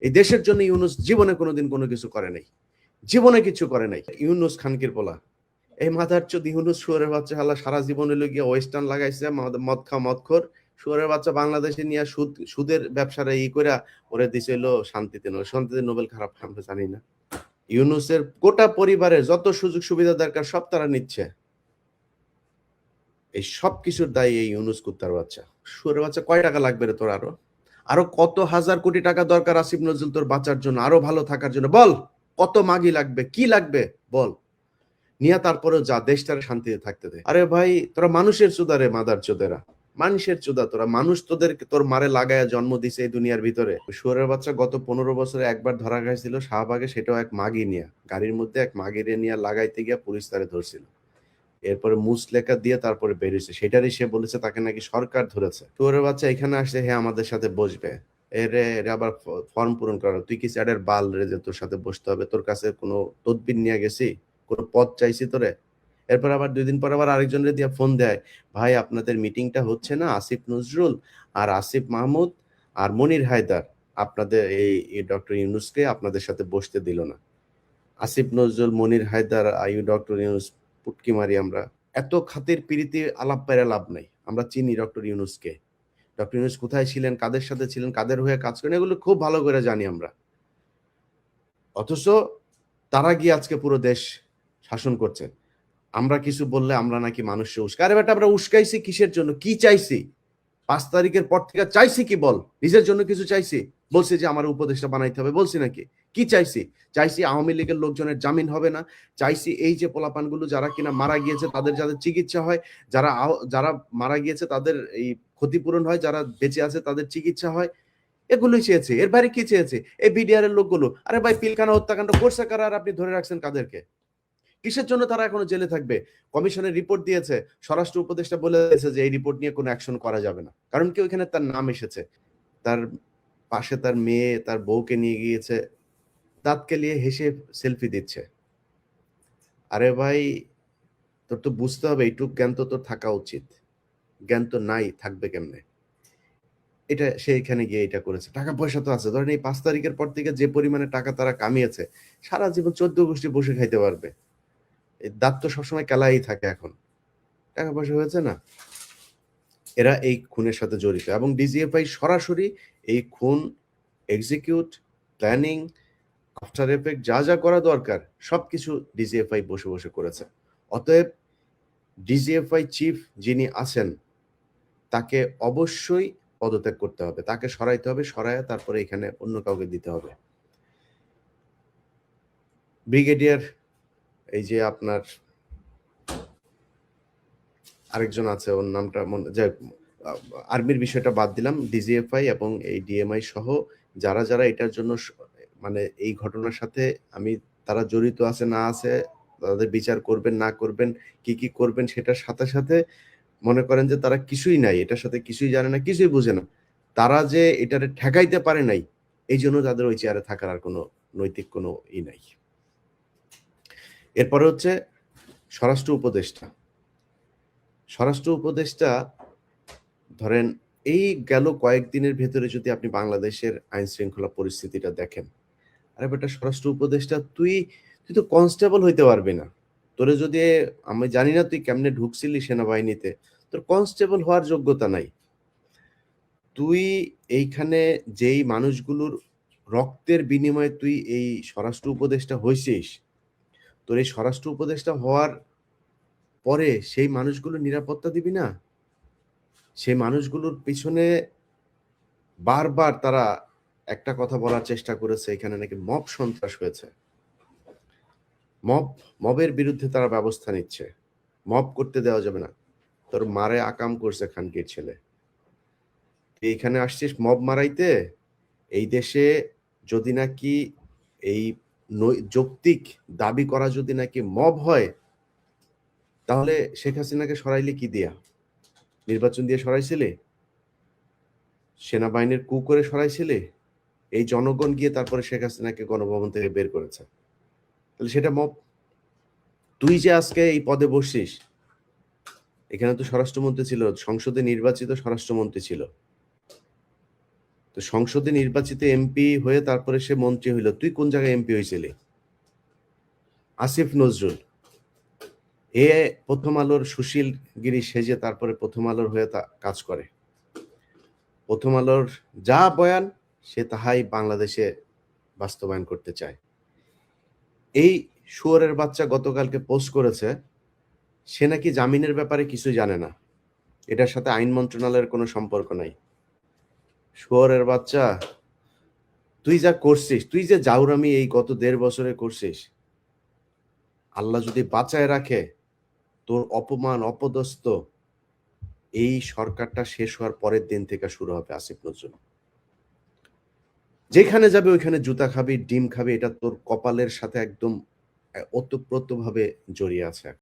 এই দেশের জন্য ইউনুস জীবনে কোনোদিন কোনো কিছু করে নাই। জীবনে কিছু করে নাই। ইউনুস খানকির পোলা। এই মাথার চোদ ইউনুস শুয়ারের বাচ্চা হালা সারা জীবন হইল ওয়েস্টার্ন লাগাইছে, মদ- মদ খা মদ খোর। শুয়ারের বাচ্চা বাংলাদেশে নিয়ে সুদ, সুদের ব্যবসাটা ই করে ওরে দিছে হইল শান্তিতে নোবেল। শান্তিতে নোবেল খারাপ, আমরা জানি না। ইউনুসের গোটা পরিবারের যত সুযোগ সুবিধা দরকার সব তারা নিচ্ছে। এই সব কিছুর দায়ী এই ইউনুস কুত্তার বাচ্চা। শুয়ারের বাচ্চা কয় টাকা লাগবে রে তোর আরও? আরও কত হাজার কোটি টাকা দরকার আসিফ নজরুল তোর বাঁচার জন্য, আরও ভালো থাকার জন্য। বল, কত মাগি লাগবে, কি লাগবে? বল। নিয়ে তারপরেও যা, দেশটার শান্তিতে থাকতে দে। আরে ভাই, তোরা মানুষের চুদারে, মাদার চোদেরা। মানুষের চুদা তোরা। মানুষ তোদের তোর মারে লাগায় জন্ম দিছে এই দুনিয়ার ভিতরে। শুয়ারের বাচ্চা গত পনেরো বছরে একবার ধরা গেছিল শাহবাগে সেটাও এক মাগি নিয়ে। গাড়ির মধ্যে এক মাগিরে নিয়ে লাগাইতে গিয়া পুলিশ তারে ধরছিল। এরপরে মুসলেখা দিয়ে তারপরে বেরিয়েছে সেটারই সে বলেছে, তাকে নাকি সরকার ধরেছে। শুয়ারের বাচ্চা, এখানে আসছে হ্যাঁ আমাদের সাথে বসবে। এরে এরে আবার ফর্ম পূরণ করা তুই কি স্যারের বাল রে যে তোর সাথে বসতে হবে? তোর কাছে কোনো তদবির নিয়ে গেছি? কোনো পদ চাইছি তোরে? এরপর আবার দুই দিন পর আবার আরেকজনের দিয়ে ফোন দেয়। ভাই, আপনাদের মিটিংটা হচ্ছে না? আসিফ নজরুল আর আসিফ মাহমুদ আর মনির হায়দার। আপনাদের এই ডক্টর ইউনুসকে আপনাদের সাথে বসতে দিল না। আসিফ নজরুল, মনির হায়দার আইউ ডক্টর ইউনুস পুটকি মারি আমরা। এত খাতের পিরিতি আলাপ পেরে লাভ নাই। আমরা চিনি ডক্টর ইউনুসকে। ডক্টর ইউনুস কোথায় ছিলেন, কাদের সাথে ছিলেন, কাদের হয়ে কাজ করেন, এগুলো খুব ভালো করে জানি আমরা। অথচ তারা গিয়ে আজকে পুরো দেশ শাসন করছে। আমরা কিছু বললে আমরা নাকি মানুষকে উস্কা আরে বেটা, আমরা উস্কাইছি কিসের জন্য? কি চাইছি? পাঁচ তারিখের পর থেকে চাইছি কি বল? নিজের জন্য কিছু চাইছি? বলছি যে আমার উপদেশটা বানাইতে হবে, বলছি নাকি? কি চাইছি? চাইছি আওয়ামী লীগের লোকজনের জামিন হবে না। চাইছি এই যে পোলাপানগুলো যারা কিনা মারা গিয়েছে তাদের যাদের চিকিৎসা হয়, যারা যারা মারা গিয়েছে তাদের এই ক্ষতিপূরণ হয়, যারা বেঁচে আছে তাদের চিকিৎসা হয়। এগুলোই চেয়েছে। এর বাইরে কি চেয়েছে? এই বিডিআর এর লোকগুলো। আরে ভাই, পিলখানা হত্যাকাণ্ড করছে কারা? আর আপনি ধরে রাখছেন কাদেরকে? কিসের জন্য তারা এখনও জেলে থাকবে? কমিশনের রিপোর্ট দিয়েছে। স্বরাষ্ট্র উপদেষ্টা বলে দিয়েছে যে এই রিপোর্ট নিয়ে কোনো অ্যাকশন করা যাবে না। কারণ কি ওইখানে তার নাম এসেছে। তার পাশে তার মেয়ে, তার বউকে নিয়ে গিয়েছে। দাঁতকে নিয়ে হেসে সেলফি দিচ্ছে। আরে ভাই, তোর তো বুঝতে হবে, এইটুক জ্ঞান তো তোর থাকা উচিত। জ্ঞান তো নাই, থাকবে কেমনে? এটা সে এখানে গিয়ে এটা করেছে। টাকা পয়সা তো আছে, ধরেন এই পাঁচ তারিখের পর থেকে যে পরিমাণে টাকা তারা কামিয়েছে, সারা জীবন চোদ্দ গোষ্ঠী বসে খাইতে পারবে। এই দাঁত তো সবসময় কেলাই থাকে এখন। টাকা পয়সা হয়েছে না? এরা এই খুনের সাথে জড়িত এবং ডিজিএফআই সরাসরি এই খুন এক্সিকিউট প্ল্যানিং আফটার এফেক্ট যা যা করা দরকার, সবকিছু ডিজিএফআই বসে বসে করেছে। অতএব ডিজিএফআই চিফ যিনি আছেন, তাকে অবশ্যই পদত্যাগ করতে হবে। তাকে সরাইতে হবে, সরাইয়া তারপরে এখানে অন্য কাউকে দিতে হবে। ব্রিগেডিয়ার এই যে আপনার আরেকজন আছে, ওর নামটা যাই আর্মির বিষয়টা বাদ দিলাম। ডিজিএফআই এবং এই ডিএমআই সহ যারা যারা এটার জন্য মানে এই ঘটনার সাথে আমি, তারা জড়িত আছে, না আছে, তাদের বিচার করবেন, না করবেন, কি কি করবেন সেটার সাথে সাথে মনে করেন যে তারা কিছুই নাই, এটার সাথে কিছুই জানে না, কিছুই বুঝে না। তারা যে এটারে ঠেকাইতে পারে নাই, এই জন্য তাদের ওই চেয়ারে থাকার আর কোনো নৈতিক কোনো ই নাই। এরপরে হচ্ছে স্বরাষ্ট্র উপদেষ্টা। স্বরাষ্ট্র উপদেষ্টা, ধরেন এই গেল কয়েকদিনের ভেতরে যদি আপনি বাংলাদেশের আইন শৃঙ্খলা পরিস্থিতিটা দেখেন আরে বেটা স্বরাষ্ট্র উপদেষ্টা, তুই তুই তো কনস্টেবল হইতে পারবি না। তোরে যদি, আমি জানি না তুই কেমনে ঢুকছিলি সেনাবাহিনীতে, তোর কনস্টেবল হওয়ার যোগ্যতা নাই। তুই এইখানে যেই মানুষগুলোর রক্তের বিনিময়ে তুই এই স্বরাষ্ট্র উপদেষ্টা হয়েছিস তোর এই স্বরাষ্ট্র উপদেষ্টা হওয়ার পরে সেই মানুষগুলো নিরাপত্তা দিবি না? সেই মানুষগুলোর পিছনে বারবার তারা একটা কথা বলার চেষ্টা করেছে, এখানে নাকি মব সন্ত্রাস হয়েছে। মব, মবের বিরুদ্ধে তারা ব্যবস্থা নিচ্ছে। মব করতে দেওয়া যাবে না। তোর মারে আকাম করছে খানকির ছেলে। এইখানে আসছিস মব মারাইতে? এই দেশে যদি নাকি এই যৌক্তিক দাবি করা যদি নাকি মব হয়, তাহলে শেখ হাসিনাকে সরাইলে কি দিয়া? নির্বাচন দিয়ে সরাইছিলে? সেনাবাহিনীর কু করে সরাইছিলে? এই জনগণ গিয়ে তারপরে শেখ হাসিনাকে গণভবন থেকে বের করেছে। তাহলে সেটা মব তুই যে আজকে এই পদে বসছিস, এখানে তো স্বরাষ্ট্রমন্ত্রী ছিল, সংসদে নির্বাচিত স্বরাষ্ট্রমন্ত্রী ছিল। তো সংসদে নির্বাচিত এমপি হয়ে তারপরে সে মন্ত্রী হইল। তুই কোন জায়গায় এমপি হয়েছিলি আসিফ নজরুল। এ প্রথম আলোর সুশীল গিরি সেজে তারপরে প্রথম আলোর হয়ে তা কাজ করে। প্রথম আলোর যা বয়ান সে তাহাই বাংলাদেশে বাস্তবায়ন করতে চায়। এই শুয়োরের বাচ্চা গতকালকে পোস্ট করেছে, সে নাকি জামিনের ব্যাপারে কিছু জানে না। এটার সাথে আইন মন্ত্রণালয়ের কোনো সম্পর্ক নাই। শুয়োরের বাচ্চা, তুই যা করছিস, তুই যে জাউরামি এই গত দেড় বছরে করছিস, আল্লাহ যদি বাঁচায় রাখে, তোর অপমান, অপদস্থ, এই সরকারটা শেষ হওয়ার পরের দিন থেকে শুরু হবে আসিফ নজরুল। যেখানে যাবে ওইখানে জুতা খাবি, ডিম খাবি, এটা তোর কপালের সাথে একদম ওতপ্রোত ভাবে জড়িয়ে আছে